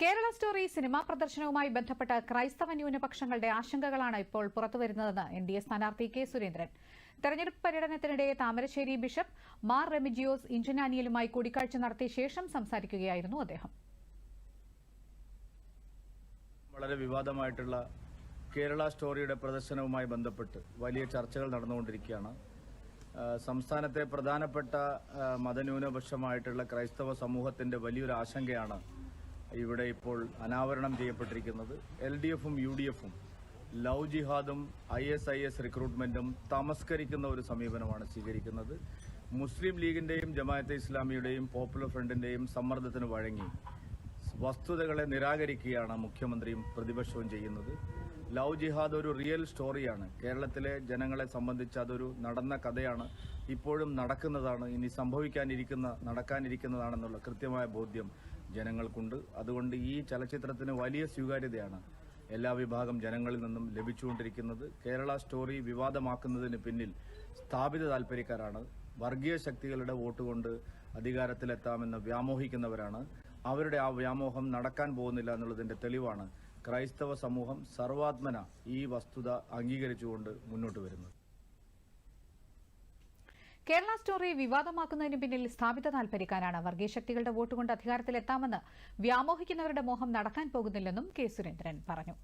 Kerala story cinema പ്രദർശനവുമായി ബന്ധപ്പെട്ട ക്രൈസ്തവ ന്യൂനപക്ഷങ്ങളുടെ ആശങ്കകളാണ് ഇപ്പോൾ പുറത്തുവരുന്നതെന്ന് എൻ ഡി എ സ്ഥാനാർത്ഥി കെ സുരേന്ദ്രൻ. തെരഞ്ഞെടുപ്പ് പര്യടനത്തിനിടെ താമരശ്ശേരി ബിഷപ്പ് മാർ റെമിജിയോസ് ഇഞ്ചനാനിയലുമായി കൂടിക്കാഴ്ച നടത്തിയ ശേഷം സംസാരിക്കുകയായിരുന്നു അദ്ദേഹം. വളരെ വിവാദമായിട്ടുള്ള കേരള സ്റ്റോറിയുടെ പ്രദർശനവുമായി ബന്ധപ്പെട്ട് വലിയ ചർച്ചകൾ നടന്നുകൊണ്ടിരിക്കുകയാണ്. സംസ്ഥാനത്തെ പ്രധാനപ്പെട്ട മതന്യൂനപക്ഷമായിട്ടുള്ള ക്രൈസ്തവ സമൂഹത്തിന്റെ വലിയൊരു ആശങ്കയാണ് ഇവിടെ ഇപ്പോൾ അനാവരണം ചെയ്യപ്പെട്ടിരിക്കുന്നത് എൽ ഡി എഫും യു ഡി എഫും ലവ് ജിഹാദും ഐ എസ് ഐ എസ് റിക്രൂട്ട്മെന്റും തമസ്കരിക്കുന്ന ഒരു സമീപനമാണ് സ്വീകരിക്കുന്നത്. മുസ്ലിം ലീഗിന്റെയും ജമാഅത്തെ ഇസ്ലാമിയുടെയും പോപ്പുലർ ഫ്രണ്ടിന്റെയും സമ്മർദ്ദത്തിന് വഴങ്ങി വസ്തുതകളെ നിരാകരിക്കുകയാണ് മുഖ്യമന്ത്രിയും പ്രതിപക്ഷവും ചെയ്യുന്നത്. ലവ് ജിഹാദ് ഒരു റിയൽ സ്റ്റോറിയാണ്. കേരളത്തിലെ ജനങ്ങളെ സംബന്ധിച്ച് അതൊരു നടന്ന കഥയാണ്. ഇപ്പോഴും നടക്കുന്നതാണ് ഇനി സംഭവിക്കാനിരിക്കുന്ന നടക്കാനിരിക്കുന്നതാണെന്നുള്ള കൃത്യമായ ബോധ്യം ജനങ്ങൾക്കുണ്ട്. അതുകൊണ്ട് ഈ ചലച്ചിത്രത്തിന് വലിയ സ്വീകാര്യതയാണ് എല്ലാ വിഭാഗം ജനങ്ങളിൽ നിന്നും ലഭിച്ചുകൊണ്ടിരിക്കുന്നത്. കേരള സ്റ്റോറി വിവാദമാക്കുന്നതിന് പിന്നിൽ സ്ഥാപിത താൽപ്പര്യക്കാരാണ് വർഗീയ ശക്തികളുടെ വോട്ട് കൊണ്ട് അധികാരത്തിലെത്താമെന്ന് വ്യാമോഹിക്കുന്നവരാണ്. അവരുടെ ആ വ്യാമോഹം നടക്കാൻ പോകുന്നില്ല എന്നുള്ളതിന്റെ തെളിവാണ് ക്രൈസ്തവ സമൂഹം സർവാത്മന ഈ വസ്തുത അംഗീകരിച്ചുകൊണ്ട് മുന്നോട്ട് വരുന്നത്. കേരള സ്റ്റോറി വിവാദമാക്കുന്നതിന് പിന്നിൽ സ്ഥാപിത താൽപര്യക്കാരാണ്. വർഗീയ ശക്തികളുടെ വോട്ടുകൊണ്ട് അധികാരത്തിലെത്താമെന്ന് വ്യാമോഹിക്കുന്നവരുടെ മോഹം നടക്കാൻ പോകുന്നില്ലെന്നും കെ സുരേന്ദ്രൻ പറഞ്ഞു.